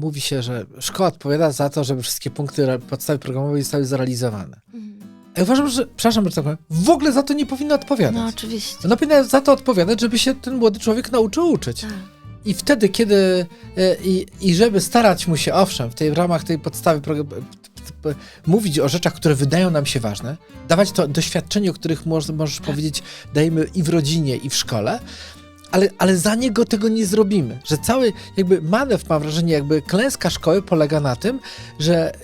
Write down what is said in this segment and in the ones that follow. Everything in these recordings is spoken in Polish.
Mówi się, że szkoła odpowiada za to, żeby wszystkie punkty podstawy programowej zostały zrealizowane. Mhm. Ja uważam, że, przepraszam, że tak powiem, w ogóle za to nie powinno odpowiadać. No oczywiście. Ona powinna za to odpowiadać, żeby się ten młody człowiek nauczył uczyć. Tak. I wtedy, kiedy. e, I, I żeby starać mu się, owszem, w tej w ramach tej podstawy mówić o rzeczach, które wydają nam się ważne, dawać to doświadczenie, o których możesz, możesz powiedzieć, dajemy i w rodzinie, i w szkole. Ale, ale za niego tego nie zrobimy. Że cały jakby manewr, mam wrażenie, jakby klęska szkoły polega na tym, że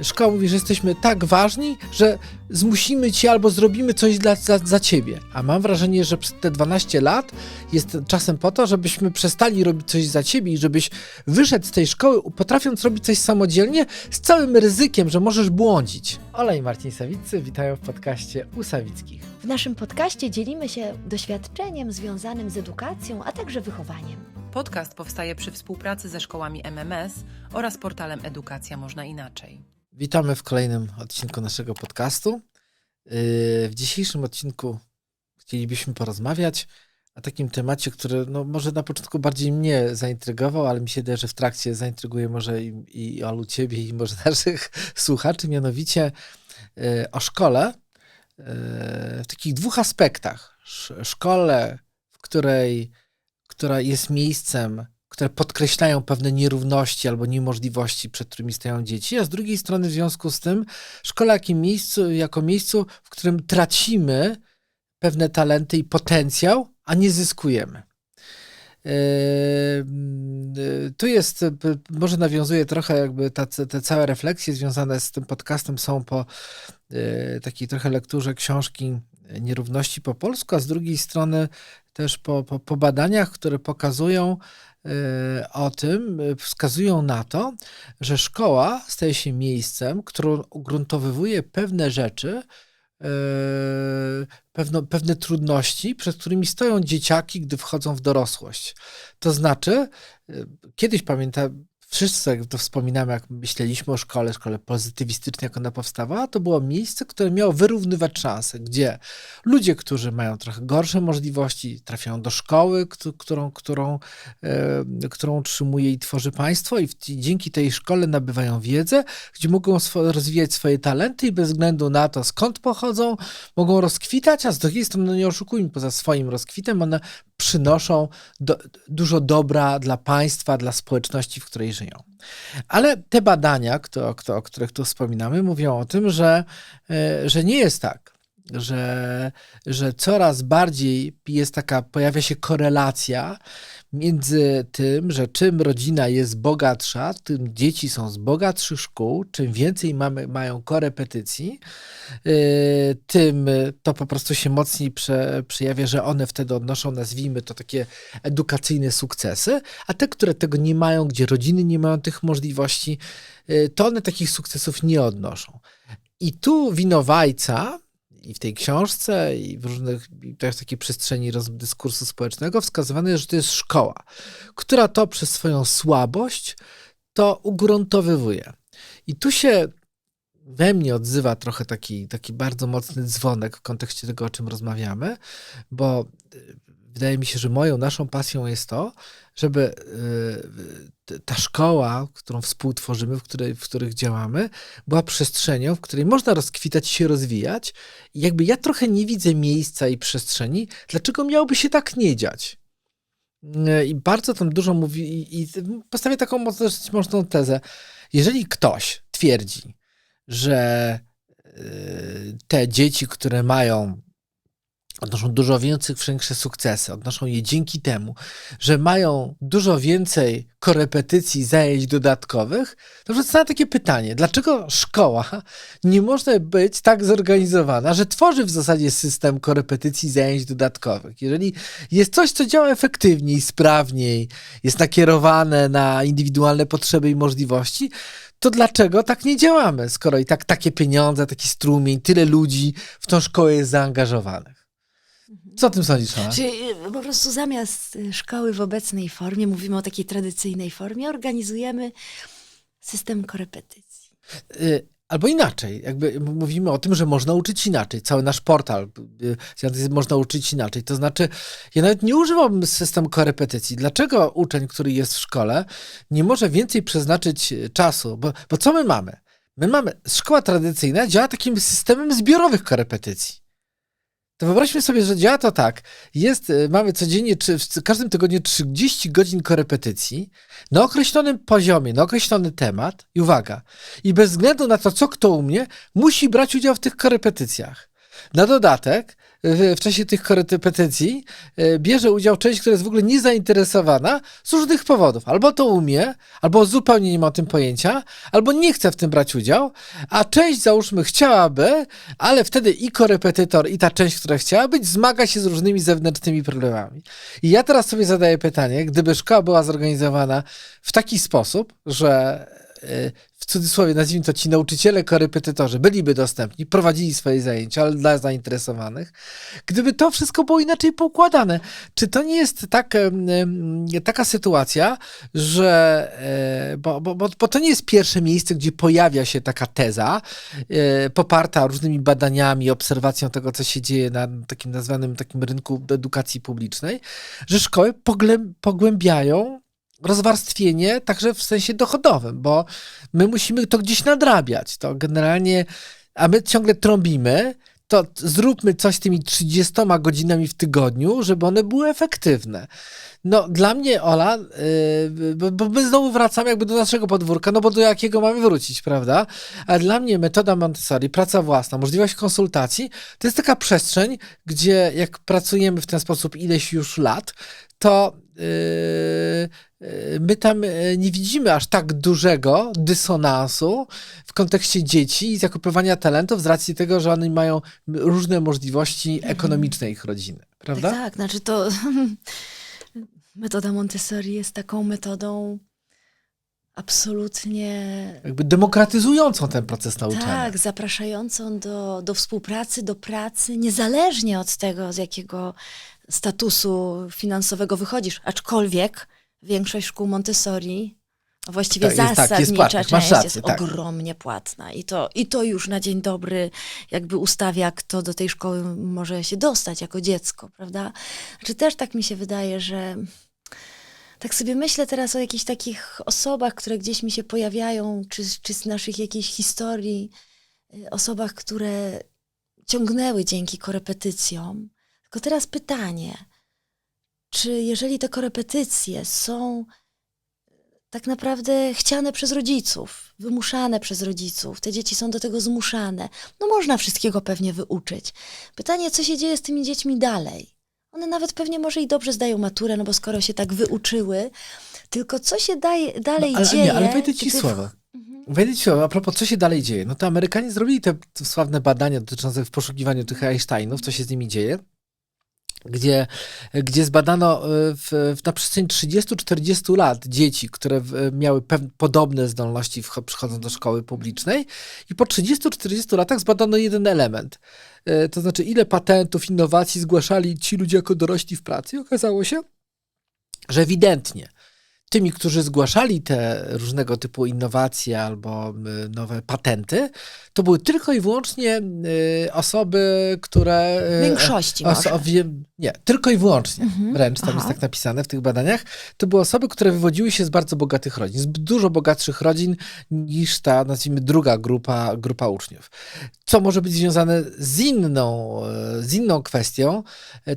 y, szkoła mówi, że jesteśmy tak ważni, że zmusimy cię albo zrobimy coś dla, za, za ciebie. A mam wrażenie, że przez te 12 lat jest czasem po to, żebyśmy przestali robić coś za ciebie i żebyś wyszedł z tej szkoły, potrafiąc robić coś samodzielnie, z całym ryzykiem, że możesz błądzić. Ola i Marcin Sawiccy witają w podcaście u Sawickich. W naszym podcaście dzielimy się doświadczeniem związanym z edukacją, a także wychowaniem. Podcast powstaje przy współpracy ze szkołami MMS oraz portalem Edukacja Można Inaczej. Witamy w kolejnym odcinku naszego podcastu. Yy, W dzisiejszym odcinku chcielibyśmy porozmawiać o takim temacie, który no, może na początku bardziej mnie zaintrygował, ale mi się wydaje, że w trakcie zaintryguje może i, i Olu ciebie i może naszych słuchaczy, mianowicie yy, o szkole w takich dwóch aspektach. Sz- Szkole, w której, która jest miejscem, które podkreślają pewne nierówności albo niemożliwości, przed którymi stoją dzieci, a z drugiej strony w związku z tym szkoła miejscu, jako miejscu w którym tracimy pewne talenty i potencjał, a nie zyskujemy. Yy, Tu jest, może nawiązuje trochę jakby ta, te całe refleksje związane z tym podcastem. Są po yy, takiej trochę lekturze książki Nierówności po polsku, a z drugiej strony też po, po, po badaniach, które pokazują yy, o tym, wskazują na to, że szkoła staje się miejscem, które ugruntowywuje pewne rzeczy, pewno, pewne trudności, przed którymi stoją dzieciaki, gdy wchodzą w dorosłość. To znaczy, yy, kiedyś pamiętam, wszyscy jak to wspominamy, jak myśleliśmy o szkole, szkole pozytywistycznej, jak ona powstawała, to było miejsce, które miało wyrównywać szanse, gdzie ludzie, którzy mają trochę gorsze możliwości, trafiają do szkoły, któ- którą, którą, e, którą utrzymuje i tworzy państwo, i w, dzięki tej szkole nabywają wiedzę, gdzie mogą swo- rozwijać swoje talenty i bez względu na to, skąd pochodzą, mogą rozkwitać, a z drugiej strony, no nie oszukujmy, poza swoim rozkwitem, one przynoszą do, dużo dobra dla państwa, dla społeczności, w której żyją. Ale te badania, kto, kto, o których tu wspominamy, mówią o tym, że, e, że nie jest tak, że, że coraz bardziej jest taka, pojawia się korelacja między tym, że czym rodzina jest bogatsza, tym dzieci są z bogatszych szkół, czym więcej mamy, mają korepetycji, yy, tym to po prostu się mocniej prze, przejawia, że one wtedy odnoszą, nazwijmy to takie edukacyjne sukcesy, a te, które tego nie mają, gdzie rodziny nie mają tych możliwości, yy, to one takich sukcesów nie odnoszą. I tu winowajca i w tej książce, i w różnych i też takiej przestrzeni roz, dyskursu społecznego wskazywane jest, że to jest szkoła, która to przez swoją słabość to ugruntowywuje. I tu się we mnie odzywa trochę taki, taki bardzo mocny dzwonek w kontekście tego, o czym rozmawiamy, bo y, wydaje mi się, że moją, naszą pasją jest to, żeby y, ta szkoła, którą współtworzymy, w, której, w których działamy, była przestrzenią, w której można rozkwitać się rozwijać. I jakby ja trochę nie widzę miejsca i przestrzeni, dlaczego miałoby się tak nie dziać. Y, I bardzo tam dużo mówi, i, postawię taką dosyć mocną tezę. Jeżeli ktoś twierdzi, że y, te dzieci, które mają odnoszą dużo więcej, większe sukcesy, odnoszą je dzięki temu, że mają dużo więcej korepetycji, zajęć dodatkowych, to przedstawia takie pytanie, dlaczego szkoła nie może być tak zorganizowana, że tworzy w zasadzie system korepetycji, zajęć dodatkowych? Jeżeli jest coś, co działa efektywniej, sprawniej, jest nakierowane na indywidualne potrzeby i możliwości, to dlaczego tak nie działamy, skoro i tak takie pieniądze, taki strumień, tyle ludzi w tą szkołę jest zaangażowanych? Co o tym sądzisz, Anna? Czyli y, po prostu zamiast y, szkoły w obecnej formie, mówimy o takiej tradycyjnej formie, organizujemy system korepetycji. Y, Albo inaczej, jakby mówimy o tym, że można uczyć inaczej. Cały nasz portal y, można uczyć inaczej. To znaczy, ja nawet nie używam systemu korepetycji. Dlaczego uczeń, który jest w szkole, nie może więcej przeznaczyć czasu? Bo, bo co my mamy? My mamy, szkoła tradycyjna działa takim systemem zbiorowych korepetycji. To wyobraźmy sobie, że działa to tak. Jest, y, mamy codziennie, czy w każdym tygodniu 30 godzin korepetycji na określonym poziomie, na określony temat i uwaga, i bez względu na to, co kto umie, musi brać udział w tych korepetycjach. Na dodatek, w, czasie tych korepetycji e, bierze udział część, która jest w ogóle niezainteresowana z różnych powodów. Albo to umie, albo zupełnie nie ma o tym pojęcia, albo nie chce w tym brać udział, a część, załóżmy, chciałaby, ale wtedy i korepetytor, i ta część, która chciała być, zmaga się z różnymi zewnętrznymi problemami. I ja teraz sobie zadaję pytanie, gdyby szkoła była zorganizowana w taki sposób, że w cudzysłowie nazwijmy to ci nauczyciele, korepetytorzy byliby dostępni, prowadzili swoje zajęcia, ale dla zainteresowanych. Gdyby to wszystko było inaczej poukładane, czy to nie jest tak, taka sytuacja, że, e, bo, bo, bo, to nie jest pierwsze miejsce, gdzie pojawia się taka teza, e, poparta różnymi badaniami, obserwacją tego, co się dzieje na takim nazwanym takim rynku edukacji publicznej, że szkoły pogłębiają rozwarstwienie także w sensie dochodowym, bo my musimy to gdzieś nadrabiać. To generalnie, a my ciągle trąbimy, to zróbmy coś z tymi 30 godzinami w tygodniu, żeby one były efektywne. No, dla mnie, Ola, yy, bo, my znowu wracamy jakby do naszego podwórka, no bo do jakiego mamy wrócić, prawda? A dla mnie metoda Montessori, praca własna, możliwość konsultacji, to jest taka przestrzeń, gdzie jak pracujemy w ten sposób ileś już lat, to my tam yy, nie widzimy aż tak dużego dysonansu w kontekście dzieci i zakopywania talentów z racji tego, że one mają różne możliwości ekonomiczne ich rodziny, prawda? Tak, tak, znaczy to metoda Montessori jest taką metodą absolutnie Jakby demokratyzującą ten proces nauczania. tak, zapraszającą do, do współpracy, do pracy, niezależnie od tego, z jakiego statusu finansowego wychodzisz. Aczkolwiek większość szkół Montessori, a właściwie Tak, jest- tak, jest zasadnicza płatnych, masz część rację, jest tak. ogromnie płatna. I to, I to już na dzień dobry jakby ustawia, kto do tej szkoły może się dostać jako dziecko, prawda? Znaczy też tak mi się wydaje, że tak sobie myślę teraz o jakichś takich osobach, które gdzieś mi się pojawiają, czy, czy z naszych jakiejś historii, y, osobach, które ciągnęły dzięki korepetycjom. Tylko teraz pytanie, czy jeżeli te korepetycje są tak naprawdę chciane przez rodziców, wymuszane przez rodziców, te dzieci są do tego zmuszane, no można wszystkiego pewnie wyuczyć. Pytanie, co się dzieje z tymi dziećmi dalej? One nawet pewnie może i dobrze zdają maturę, no bo skoro się tak wyuczyły, tylko co się daje, dalej ale, dzieje? nie, ale wejdę ci słowo. Mhm. Wejdę ci słowo, a propos, co się dalej dzieje? No to Amerykanie zrobili te, te sławne badania dotyczące w poszukiwaniu tych Einsteinów, co się z nimi dzieje, gdzie, gdzie zbadano y, w, w, na przestrzeni 30-40 lat dzieci, które w, miały pew, podobne zdolności wcho- przychodząc do szkoły publicznej i po 30-40 latach zbadano jeden element. Y, To znaczy, ile patentów, innowacji zgłaszali ci ludzie jako dorośli w pracy. I okazało się, że ewidentnie tymi, którzy zgłaszali te różnego typu innowacje albo y, nowe patenty, to były tylko i wyłącznie y, osoby, które... W y, większości może. Oso- nie, tylko i wyłącznie, Mhm, wręcz tam aha. jest tak napisane w tych badaniach, to były osoby, które wywodziły się z bardzo bogatych rodzin, z dużo bogatszych rodzin niż ta, nazwijmy, druga grupa, grupa uczniów. Co może być związane z inną, z inną kwestią,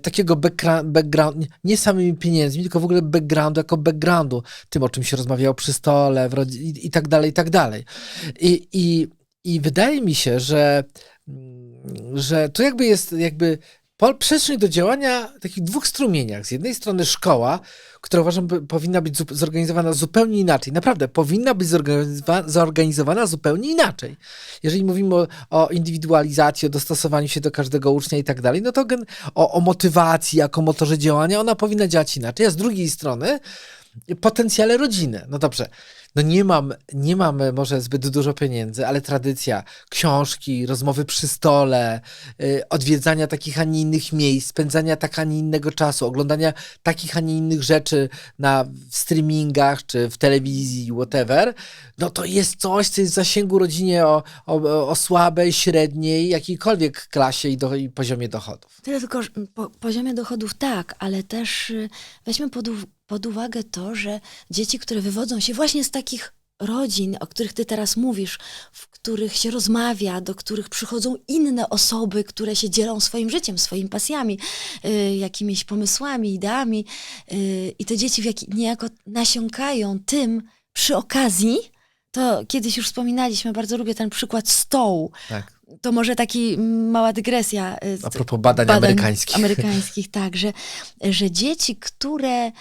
takiego background, nie- nie samymi pieniędzmi, tylko w ogóle backgroundu jako backgroundu, tym o czym się rozmawiało przy stole i, i tak dalej, i tak dalej. I, i, I wydaje mi się, że, mm, że tu jakby jest jakby przestrzeń do działania w takich dwóch strumieniach. Z jednej strony szkoła, która uważam powinna być zorganizowana zupełnie inaczej. Naprawdę, powinna być zorganizowa- zorganizowana zupełnie inaczej. Jeżeli mówimy o, o indywidualizacji, o dostosowaniu się do każdego ucznia i tak dalej, no to o, o motywacji jako motorze działania, ona powinna działać inaczej. A z drugiej strony potencjale rodziny. No dobrze, no nie mam, nie mam e, może zbyt dużo pieniędzy, ale tradycja, książki, rozmowy przy stole, y, odwiedzania takich, a nie innych miejsc, spędzania tak, a nie innego czasu, oglądania takich, a nie innych rzeczy na streamingach, czy w telewizji, whatever, no to jest coś, co jest w zasięgu rodzinie o, o, o słabej, średniej, jakiejkolwiek klasie i, do, i poziomie dochodów. Tyle tylko po poziomie dochodów tak, ale też y, weźmy pod, pod uwagę to, że dzieci, które wywodzą się właśnie z takich rodzin, o których ty teraz mówisz, w których się rozmawia, do których przychodzą inne osoby, które się dzielą swoim życiem, swoimi pasjami, y, jakimiś pomysłami, ideami y, i te dzieci w jaki, niejako nasiąkają tym przy okazji, to kiedyś już wspominaliśmy, bardzo lubię ten przykład stołu. Tak. To może taki mała dygresja. y, A propos badań, amerykańskich. amerykańskich, tak, że, że dzieci, które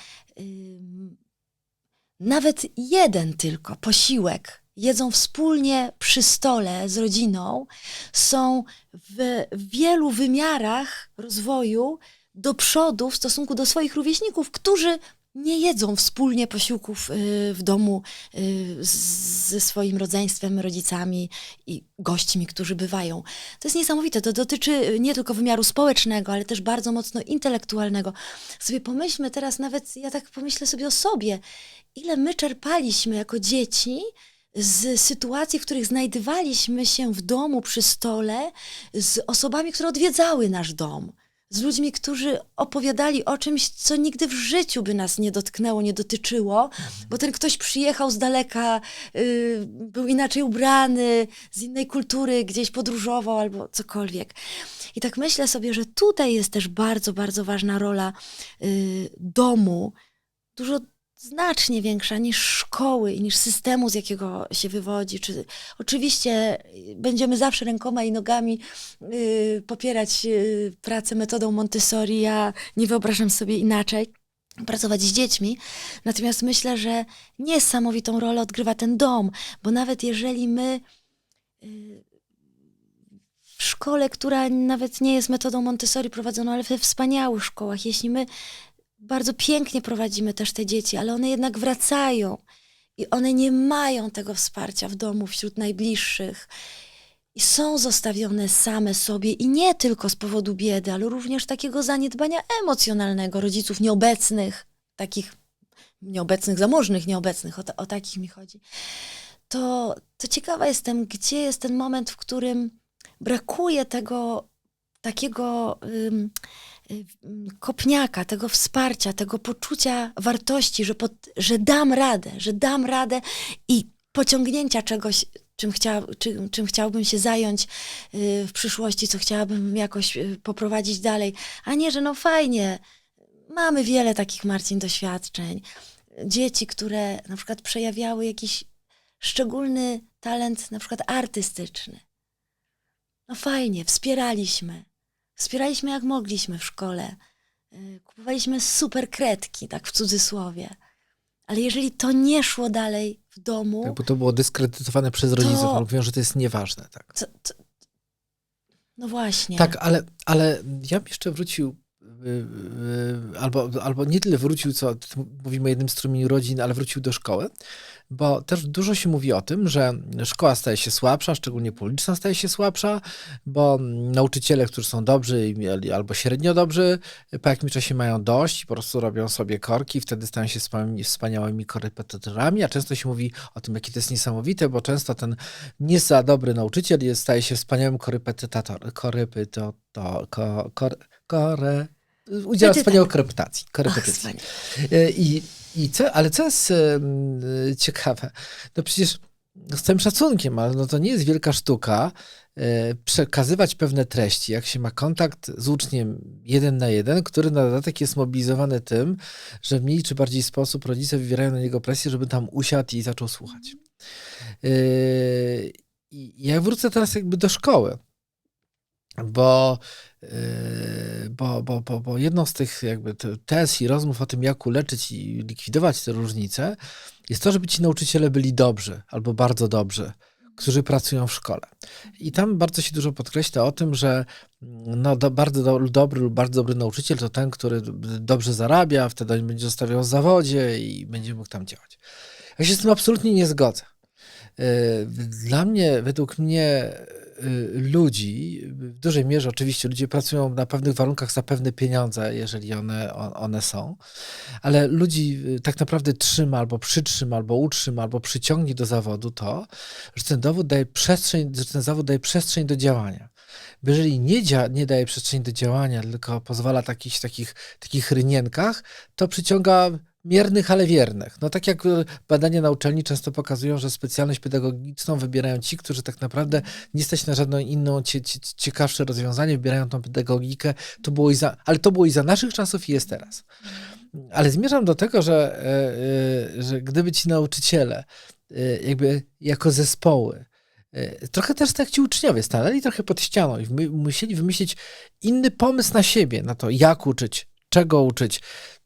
nawet jeden tylko posiłek jedzą wspólnie przy stole z rodziną, są w wielu wymiarach rozwoju do przodu w stosunku do swoich rówieśników, którzy nie jedzą wspólnie posiłków y, w domu y, ze swoim rodzeństwem, rodzicami i gośćmi, którzy bywają. To jest niesamowite. To dotyczy nie tylko wymiaru społecznego, ale też bardzo mocno intelektualnego. Sobie pomyślmy teraz, nawet ja tak pomyślę sobie o sobie, ile my czerpaliśmy jako dzieci z sytuacji, w których znajdowaliśmy się w domu przy stole z osobami, które odwiedzały nasz dom. Z ludźmi, którzy opowiadali o czymś, co nigdy w życiu by nas nie dotknęło, nie dotyczyło, bo ten ktoś przyjechał z daleka, y, był inaczej ubrany, z innej kultury, gdzieś podróżował albo cokolwiek. I tak myślę sobie, że tutaj jest też bardzo, bardzo ważna rola y, domu, dużo znacznie większa niż szkoły i niż systemu, z jakiego się wywodzi. Czy, oczywiście będziemy zawsze rękoma i nogami y, popierać y, pracę metodą Montessori. Ja nie wyobrażam sobie inaczej pracować z dziećmi. Natomiast myślę, że niesamowitą rolę odgrywa ten dom, bo nawet jeżeli my y, w szkole, która nawet nie jest metodą Montessori prowadzoną, ale we wspaniałych szkołach, jeśli my bardzo pięknie prowadzimy też te dzieci, ale one jednak wracają i one nie mają tego wsparcia w domu wśród najbliższych. I są zostawione same sobie i nie tylko z powodu biedy, ale również takiego zaniedbania emocjonalnego rodziców nieobecnych, takich nieobecnych, zamożnych nieobecnych, o, ta, o takich mi chodzi. To, to ciekawa jestem, gdzie jest ten moment, w którym brakuje tego takiego kopniaka, tego wsparcia, tego poczucia wartości, że, pod, że dam radę, że dam radę i pociągnięcia czegoś, czym, chcia, czym, czym chciałbym się zająć y, w przyszłości, co chciałabym jakoś y, poprowadzić dalej, a nie, że no fajnie, mamy wiele takich, Marcin, doświadczeń. Dzieci, które na przykład przejawiały jakiś szczególny talent, na przykład artystyczny. No fajnie, wspieraliśmy. Wspieraliśmy jak mogliśmy w szkole. Y, Kupowaliśmy super kredki, tak w cudzysłowie. Ale jeżeli to nie szło dalej w domu, Tak, bo to było dyskredytowane przez rodziców. To- Mówią, że to jest nieważne. Tak, to, to, no właśnie. tak ale, ale ja bym jeszcze wrócił, y, y, albo, albo nie tyle wrócił, co mówimy o jednym strumieniu rodzin, ale wrócił do szkoły, bo też dużo się mówi o tym, że szkoła staje się słabsza, szczególnie publiczna staje się słabsza, bo nauczyciele, którzy są dobrzy albo średnio dobrzy, po jakimś czasie mają dość i po prostu robią sobie korki i wtedy stają się wspaniałymi, korepetytorami, a często się mówi o tym, jakie to jest niesamowite, bo często ten nie za dobry nauczyciel jest, staje się wspaniałym korepetytatorem, korepeto, to, ko, kore, kore, udziela Petytator. wspaniałej korepetacji, Ach, korepetycji. E, I, i co, ale co jest ciekawe, no przecież z całym szacunkiem, ale no to nie jest wielka sztuka e, przekazywać pewne treści, jak się ma kontakt z uczniem jeden na jeden, który na dodatek jest mobilizowany tym, że w mniej czy bardziej sposób rodzice wywierają na niego presję, żeby tam usiadł i zaczął słuchać. I ja wrócę teraz jakby do szkoły, bo, yy, bo, bo, bo, bo jedną z tych jakby te- tez i rozmów o tym, jak uleczyć i likwidować te różnice, jest to, żeby ci nauczyciele byli dobrzy albo bardzo dobrzy, którzy pracują w szkole. I tam bardzo się dużo podkreśla o tym, że mm, no, do, bardzo do, dobry lub bardzo dobry nauczyciel to ten, który dobrze zarabia, wtedy on będzie zostawiał w zawodzie i będzie mógł tam działać. Ja się z tym absolutnie nie zgodzę. Y, Dla mnie, według mnie, ludzi, w dużej mierze oczywiście ludzie pracują na pewnych warunkach za pewne pieniądze, jeżeli one, on- one są, ale ludzi y, tak naprawdę trzyma, albo przytrzyma, albo utrzyma, albo przyciągnie do zawodu to, że ten dowód daje przestrzeń, że ten zawód daje przestrzeń do działania. Bo jeżeli nie, dzia- nie daje przestrzeni do działania, tylko pozwala takich, takich, takich rynienkach, to przyciąga miernych, ale wiernych. No tak jak e, badania na uczelni często pokazują, że specjalność pedagogiczną wybierają ci, którzy tak naprawdę nie stać na żadną inną cie, cie, ciekawsze rozwiązanie, wybierają tą pedagogikę, to było i za, ale to było i za naszych czasów i jest teraz. Ale zmierzam do tego, że, e, e, że gdyby ci nauczyciele jakby jako zespoły Trochę też tak ci uczniowie stanęli trochę pod ścianą i musieli wymyślić inny pomysł na siebie, na to, jak uczyć, czego uczyć.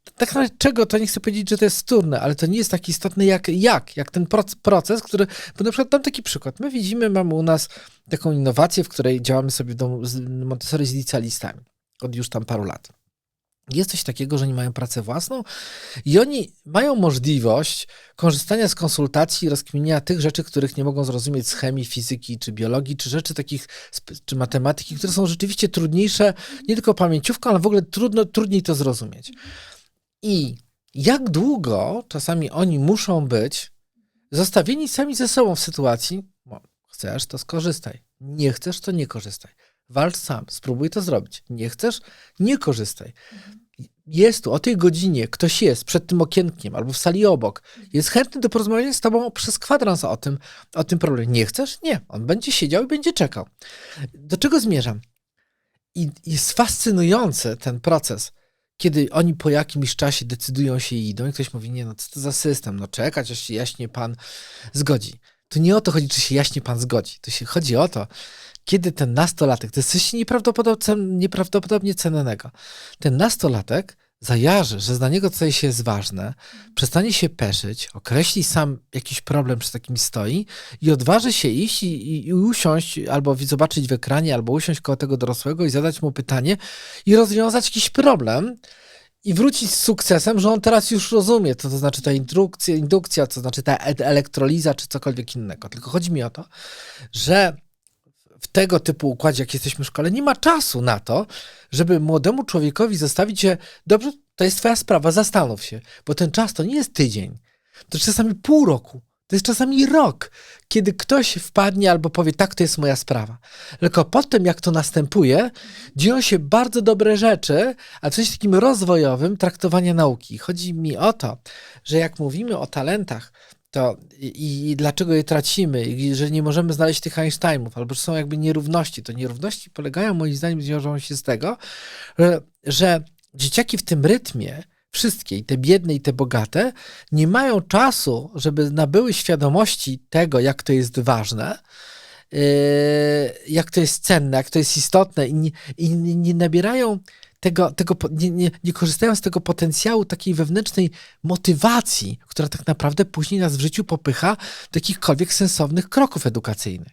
Tak naprawdę czego, to nie chcę powiedzieć, że to jest wtórne, ale to nie jest tak istotne jak, jak, jak ten proc- proces, który, bo na przykład dam taki przykład. My widzimy, mamy u nas taką innowację, w której działamy sobie w domu z Montessori z licealistami od już tam paru lat. Jest coś takiego, że oni mają pracę własną i oni mają możliwość korzystania z konsultacji i rozkminienia tych rzeczy, których nie mogą zrozumieć z chemii, fizyki czy biologii, czy rzeczy takich, czy matematyki, które są rzeczywiście trudniejsze, nie tylko pamięciówką, ale w ogóle trudno, trudniej to zrozumieć. I jak długo czasami oni muszą być zostawieni sami ze sobą w sytuacji, no, chcesz, to skorzystaj. Nie chcesz, to nie korzystaj. Walcz sam, spróbuj to zrobić. Nie chcesz, nie korzystaj. Jest tu o tej godzinie, ktoś jest przed tym okienkiem albo w sali obok, jest chętny do porozmawiania z tobą przez kwadrans o tym, o tym problemie. Nie chcesz? Nie. On będzie siedział i będzie czekał. Do czego zmierzam? I jest fascynujący ten proces, kiedy oni po jakimś czasie decydują się i idą i ktoś mówi, nie no, co to za system, no czekać, aż się jaśnie pan zgodzi. Tu nie o to chodzi, czy się jaśnie pan zgodzi. Tu się chodzi o to, kiedy ten nastolatek, to jest coś nieprawdopodobnie, nieprawdopodobnie cennego, ten nastolatek zajarzy, że dla niego coś jest ważne, przestanie się peszyć, określi sam jakiś problem, przy takim stoi i odważy się iść i, i, i usiąść, albo zobaczyć w ekranie, albo usiąść koło tego dorosłego i zadać mu pytanie i rozwiązać jakiś problem i wrócić z sukcesem, że on teraz już rozumie, co to znaczy ta indukcja, indukcja co znaczy ta e- elektroliza, czy cokolwiek innego. Tylko chodzi mi o to, że w tego typu układzie, jak jesteśmy w szkole, nie ma czasu na to, żeby młodemu człowiekowi zostawić się, dobrze, to jest twoja sprawa, zastanów się, bo ten czas to nie jest tydzień, to czasami pół roku, to jest czasami rok, kiedy ktoś wpadnie albo powie, tak, to jest moja sprawa. Tylko potem, jak to następuje, dzieją się bardzo dobre rzeczy, a coś takim rozwojowym traktowania nauki. Chodzi mi o to, że jak mówimy o talentach, to i, i dlaczego je tracimy, i że nie możemy znaleźć tych Einsteinów, albo że są jakby nierówności, to nierówności polegają moim zdaniem, wiążą się z tego, że, że dzieciaki w tym rytmie, wszystkie, i te biedne, i te bogate, nie mają czasu, żeby nabyły świadomości tego, jak to jest ważne, yy, jak to jest cenne, jak to jest istotne, i nie, i nie, nie nabierają tego, tego nie, nie, nie korzystają z tego potencjału takiej wewnętrznej motywacji, która tak naprawdę później nas w życiu popycha do jakichkolwiek sensownych kroków edukacyjnych.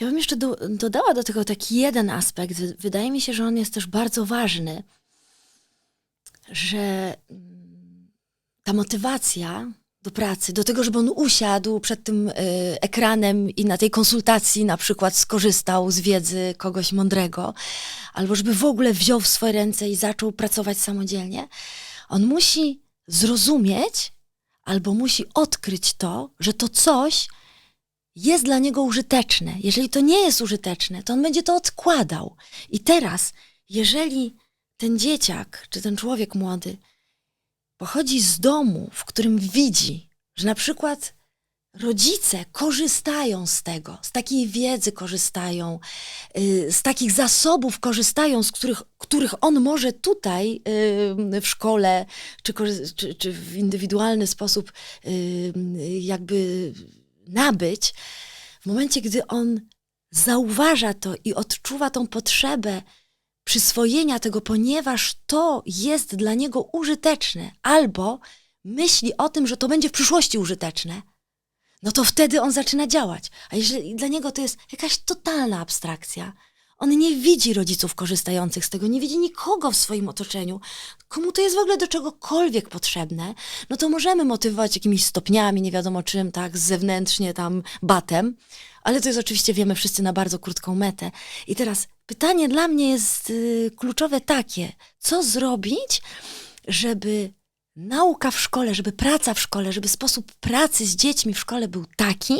Ja bym jeszcze do, dodała do tego taki jeden aspekt. Wy- Wydaje mi się, że on jest też bardzo ważny, że mm, ta motywacja do pracy, do tego, żeby on usiadł przed tym y, ekranem i na tej konsultacji na przykład skorzystał z wiedzy kogoś mądrego, albo żeby w ogóle wziął w swoje ręce i zaczął pracować samodzielnie, on musi zrozumieć albo musi odkryć to, że to coś jest dla niego użyteczne. Jeżeli to nie jest użyteczne, to on będzie to odkładał. I teraz, jeżeli ten dzieciak czy ten człowiek młody pochodzi z domu, w którym widzi, że na przykład rodzice korzystają z tego, z takiej wiedzy korzystają, y, z takich zasobów korzystają, z których, których on może tutaj y, w szkole czy, czy, czy w indywidualny sposób y, jakby nabyć, w momencie, gdy on zauważa to i odczuwa tą potrzebę przyswojenia tego, ponieważ to jest dla niego użyteczne, albo myśli o tym, że to będzie w przyszłości użyteczne, no to wtedy on zaczyna działać. A jeżeli dla niego to jest jakaś totalna abstrakcja, On nie widzi rodziców korzystających z tego, nie widzi nikogo w swoim otoczeniu. Komu to jest w ogóle do czegokolwiek potrzebne, no to możemy motywować jakimiś stopniami, nie wiadomo czym, tak, zewnętrznie tam batem, ale to jest oczywiście, wiemy wszyscy, na bardzo krótką metę. I teraz pytanie dla mnie jest y, kluczowe takie, co zrobić, żeby nauka w szkole, żeby praca w szkole, żeby sposób pracy z dziećmi w szkole był taki,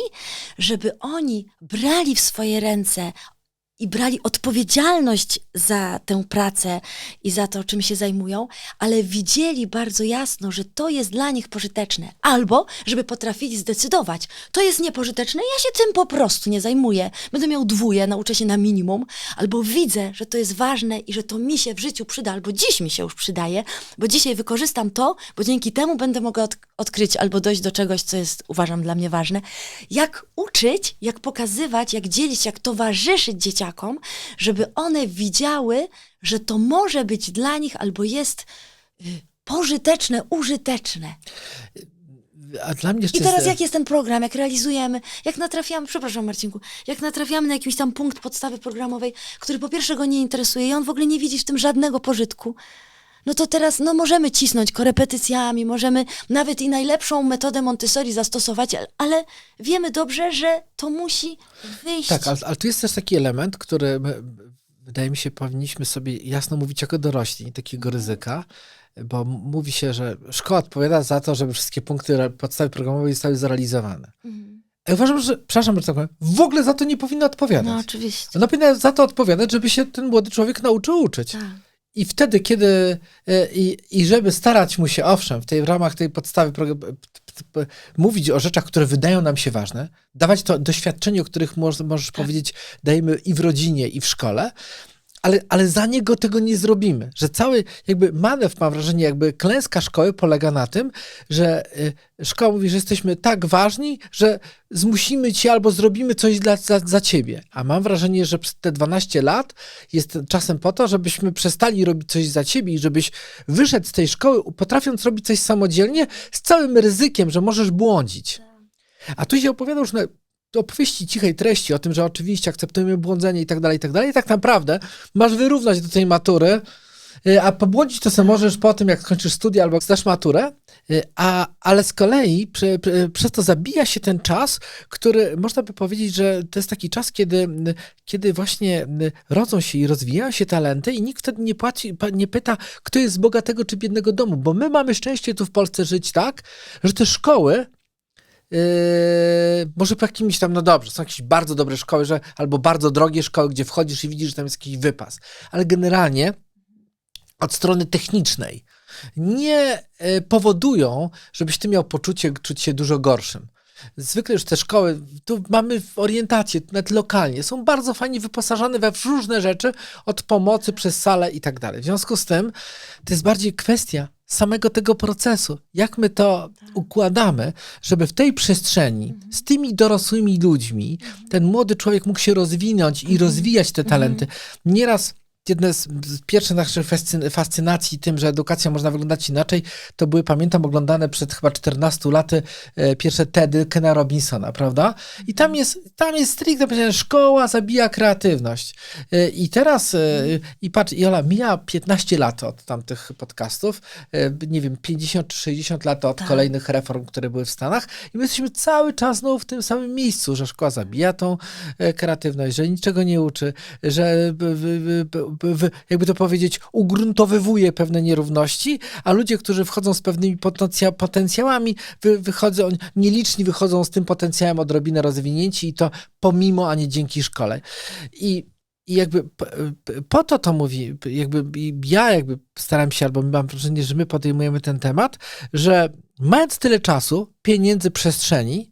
żeby oni brali w swoje ręce i brali odpowiedzialność za tę pracę i za to, czym się zajmują, ale widzieli bardzo jasno, że to jest dla nich pożyteczne. Albo, żeby potrafili zdecydować, to jest niepożyteczne, ja się tym po prostu nie zajmuję. Będę miał dwóje, nauczę się na minimum, albo widzę, że to jest ważne i że to mi się w życiu przyda, albo dziś mi się już przydaje, bo dzisiaj wykorzystam to, bo dzięki temu będę mogła od, odkryć albo dojść do czegoś, co jest, uważam, dla mnie ważne. Jak uczyć, jak pokazywać, jak dzielić, jak towarzyszyć dzieciakom, żeby one widziały, że to może być dla nich albo jest y, pożyteczne, użyteczne. I teraz jest, jak jest ten program, jak realizujemy, jak natrafiamy, przepraszam Marcinku, jak natrafiamy na jakiś tam punkt podstawy programowej, który po pierwsze go nie interesuje i on w ogóle nie widzi w tym żadnego pożytku, no to teraz no możemy cisnąć korepetycjami, możemy nawet i najlepszą metodę Montessori zastosować, ale- wiemy dobrze, że to musi wyjść. Tak, ale, ale tu jest też taki element, który my, wydaje mi się, powinniśmy sobie jasno mówić jako dorośli, takiego ryzyka, bo mówi się, że szkoła odpowiada za to, żeby wszystkie punkty podstawy programowej zostały zrealizowane. Mhm. Ja uważam, że, przepraszam, że tak powiem, w ogóle za to nie powinno odpowiadać. No oczywiście. Ona powinna za to odpowiadać, żeby się ten młody człowiek nauczył uczyć. Tak. I wtedy, kiedy e, i, i żeby starać mu się, owszem, w tej w ramach tej podstawy mówić o rzeczach, które wydają nam się ważne, dawać to doświadczenie, o których moż, możesz powiedzieć, dajemy i w rodzinie, i w szkole, ale, ale za niego tego nie zrobimy. Że cały jakby manewr, mam wrażenie, jakby klęska szkoły polega na tym, że y, szkoła mówi, że jesteśmy tak ważni, że zmusimy cię albo zrobimy coś dla, za, za ciebie. A mam wrażenie, że przez te 12 lat jest czasem po to, żebyśmy przestali robić coś za ciebie i żebyś wyszedł z tej szkoły, potrafiąc robić coś samodzielnie, z całym ryzykiem, że możesz błądzić. A tu się opowiada już opowieści cichej treści o tym, że oczywiście akceptujemy błądzenie i tak dalej, i tak dalej. Tak naprawdę masz wyrównać do tej matury, y, a pobłądzić to sobie możesz po tym, jak skończysz studia albo zdasz maturę, y, a, ale z kolei przez to zabija się ten czas, który można by powiedzieć, że to jest taki czas, kiedy, kiedy właśnie y, rodzą się i rozwijają się talenty i nikt wtedy nie, płaci, nie pyta, kto jest z bogatego czy biednego domu, bo my mamy szczęście tu w Polsce żyć tak, że te szkoły Yy, może po jakimś tam, no dobrze, są jakieś bardzo dobre szkoły, że, albo bardzo drogie szkoły, gdzie wchodzisz i widzisz, że tam jest jakiś wypas. Ale generalnie od strony technicznej nie e, powodują, żebyś ty miał poczucie czuć się dużo gorszym. Zwykle już te szkoły, tu mamy orientację, nawet lokalnie, są bardzo fajnie wyposażone we różne rzeczy, od pomocy przez salę i tak dalej. W związku z tym to jest bardziej kwestia samego tego procesu. Jak my to układamy, żeby w tej przestrzeni z tymi dorosłymi ludźmi ten młody człowiek mógł się rozwinąć i rozwijać te talenty. Nieraz Jedna z z pierwszych naszych fascyn- fascynacji tym, że edukacja można wyglądać inaczej, to były, pamiętam, oglądane przed chyba 14 laty e, pierwsze TEDy Kena Robinsona, prawda? I tam jest, tam jest stricte powiedziane, szkoła zabija kreatywność. E, I teraz, e, i patrz, Jola, mija 15 lat od tamtych podcastów, e, nie wiem, 50 czy 60 lat od Tak. kolejnych reform, które były w Stanach i my jesteśmy cały czas znowu w tym samym miejscu, że szkoła zabija tą e, kreatywność, że niczego nie uczy, że b- b- b- b- jakby to powiedzieć, ugruntowywuje pewne nierówności, a ludzie, którzy wchodzą z pewnymi potencja- potencjałami, wy, wychodzą, nieliczni wychodzą z tym potencjałem odrobinę rozwinięci i to pomimo, a nie dzięki szkole. I i jakby po to to mówi, jakby ja jakby staram się, albo mam wrażenie, że my podejmujemy ten temat, że mając tyle czasu, pieniędzy, przestrzeni,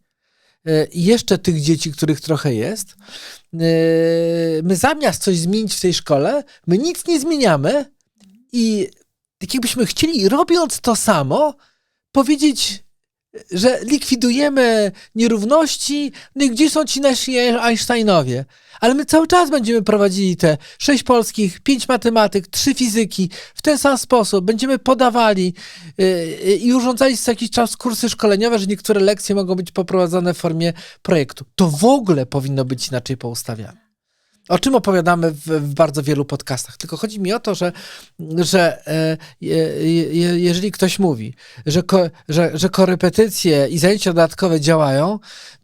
i jeszcze tych dzieci, których trochę jest, e, my zamiast coś zmienić w tej szkole, my nic nie zmieniamy i tak jakbyśmy chcieli, robiąc to samo, powiedzieć, że likwidujemy nierówności, no i gdzie są ci nasi Einsteinowie? Ale my cały czas będziemy prowadzili te sześć polskich, pięć matematyk, trzy fizyki w ten sam sposób. Będziemy podawali yy, i urządzali co jakiś czas kursy szkoleniowe, że niektóre lekcje mogą być poprowadzone w formie projektu. To w ogóle powinno być inaczej poustawiane. O czym opowiadamy w, w bardzo wielu podcastach. Tylko chodzi mi o to, że, że e, je, je, jeżeli ktoś mówi, że, ko, że, że korepetycje i zajęcia dodatkowe działają,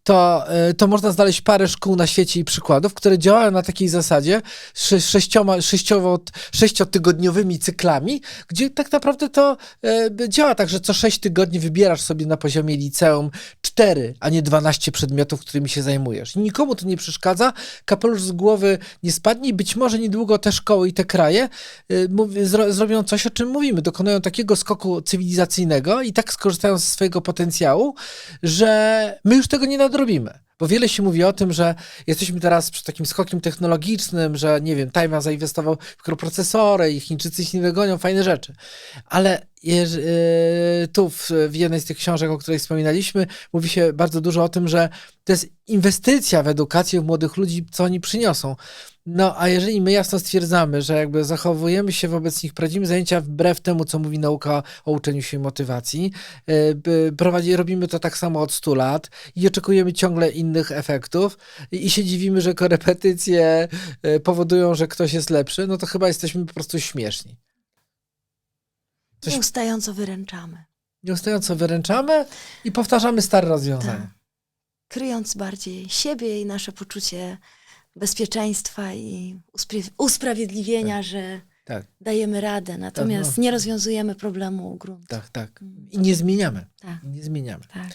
to, e, to można znaleźć parę szkół na świecie i przykładów, które działają na takiej zasadzie sze, sześcioma, sześciowo, sześciotygodniowymi cyklami, gdzie tak naprawdę to e, działa tak, że co sześć tygodni wybierasz sobie na poziomie liceum cztery, a nie 12 przedmiotów, którymi się zajmujesz. Nikomu to nie przeszkadza, kapelusz z głowy nie spadnie i być może niedługo te szkoły i te kraje mów- zro, zrobią coś, o czym mówimy. Dokonają takiego skoku cywilizacyjnego i tak skorzystają ze swojego potencjału, że my już tego nie nadrobimy. Bo wiele się mówi o tym, że jesteśmy teraz przy takim skokiem technologicznym, że nie wiem, Tajma zainwestował w mikroprocesory i Chińczycy się nie dogonią, fajne rzeczy. Ale tu w, w jednej z tych książek, o której wspominaliśmy, mówi się bardzo dużo o tym, że to jest inwestycja w edukację w młodych ludzi, co oni przyniosą. No, a jeżeli my jasno stwierdzamy, że jakby zachowujemy się wobec nich, prowadzimy zajęcia wbrew temu, co mówi nauka o uczeniu się i motywacji, yy, prowadzi, robimy to tak samo od 100 lat i oczekujemy ciągle innych efektów i, i się dziwimy, że korepetycje yy, powodują, że ktoś jest lepszy, no to chyba jesteśmy po prostu śmieszni. Coś- Nieustająco wyręczamy. Nieustająco wyręczamy i powtarzamy stare rozwiązania. Tak. Kryjąc bardziej siebie i nasze poczucie bezpieczeństwa i uspra- usprawiedliwienia, że Tak, dajemy radę, natomiast no. nie rozwiązujemy problemu gruntu. tak, tak. I nie zmieniamy. Tak, I nie zmieniamy. tak.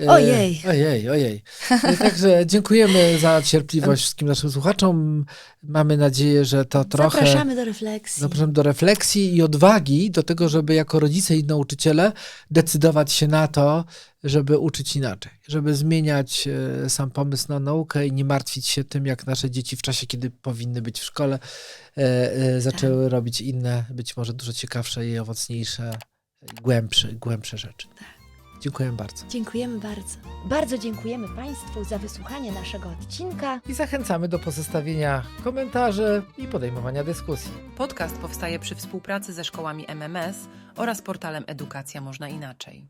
E, Ojej. Ojej, ojej. E, Także dziękujemy za cierpliwość wszystkim naszym słuchaczom. Mamy nadzieję, że to trochę. Zapraszamy do refleksji. Zapraszam do refleksji i odwagi do tego, żeby jako rodzice i nauczyciele decydować się na to, żeby uczyć inaczej, żeby zmieniać e, sam pomysł na naukę i nie martwić się tym, jak nasze dzieci w czasie, kiedy powinny być w szkole, e, e, zaczęły robić inne, być może dużo ciekawsze i owocniejsze, głębsze, głębsze rzeczy. Dziękuję bardzo. Dziękujemy bardzo. Bardzo dziękujemy Państwu za wysłuchanie naszego odcinka. I zachęcamy do pozostawienia komentarzy i podejmowania dyskusji. Podcast powstaje przy współpracy ze szkołami MMS oraz portalem Edukacja Można Inaczej.